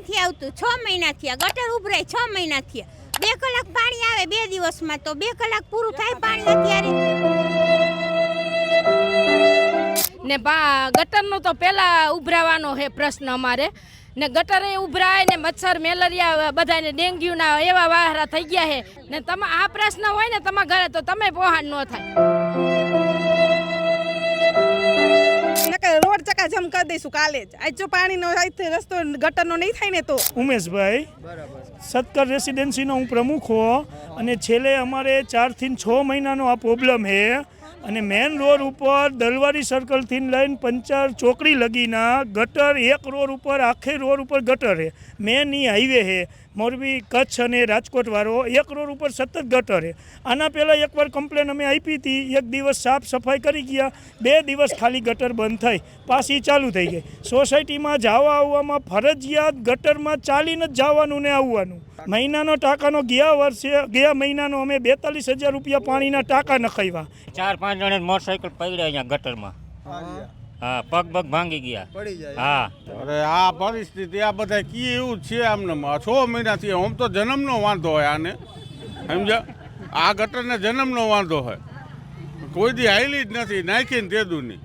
નથી આવતું, છ મહિના થયા ગટર ઉભરાય છ મહિના થયા બે કલાક પાણી આવે બે દિવસમાં તો બે કલાક પૂરું થાય પાણી અત્યારે. ને બા, ગટરનો તો પહેલા ઉભરાવાનો છે પ્રશ્ન અમારે. ને ગટરે ઉભરાય ને મચ્છર, મેલેરિયા બધાને ડેન્ગ્યુના એવા વાહરા થઈ ગયા છે ને તમે, આ પ્રશ્ન હોય ને તમારા ઘરે તો તમે પોહાણ ન થાય. ચકાચમ કરી દઈશું કાલે જ. આજ જો પાણીનો રસ્તો ગટરનો નહીં થાય ને તો. ઉમેશભાઈ સત્કર રેસિડેન્સીનો હું પ્રમુખ હો અને છેલ્લે અમારે ચારથી છ મહિનાનો આ પ્રોબ્લેમ છે અને મેન રોડ ઉપર દલવારી સર્કલથી લઈને પંચાર ચોકડી લગીના ગટર, એક રોડ ઉપર, આખે રોડ ઉપર ગટર હે. મેન ઈ હાઈવે છે મોરબી, કચ્છ અને રાજકોટવાળો એક રોડ ઉપર સતત ગટર હે. આના પહેલાં એકવાર કમ્પ્લેન અમે આપી હતી. એક દિવસ સાફ સફાઈ કરી ગયા. બે દિવસ ખાલી ગટર બંધ થઈ. પાછી ચાલુ થઈ ગઈ. સોસાયટીમાં જવા આવવામાં ફરજિયાત ગટરમાં ચાલીને જ જવાનું ને આવવાનું. મહિનાનો ટાંકાનો ગયા વર્ષે, ગયા મહિનાનો અમે બેતાલીસ હજાર રૂપિયા પાણીના ટાંકા નખાવ્યા. ચાર, પાંચ જણા મોટરસાઇકલ પડ્યા અહીંયા ગટરમાં. હા પગ પગ ભાંગી ગયા. હા. અરે આ પરિસ્થિતિ આ બધા કી એવું જ છે આમને? છ મહિનાથી આમ તો જન્મનો વાંધો હોય આને. સમજ્યા આ ગટરને જન્મનો વાંધો હોય. કોઈ દી હાઈલી જ નથી નાખીને તે નહીં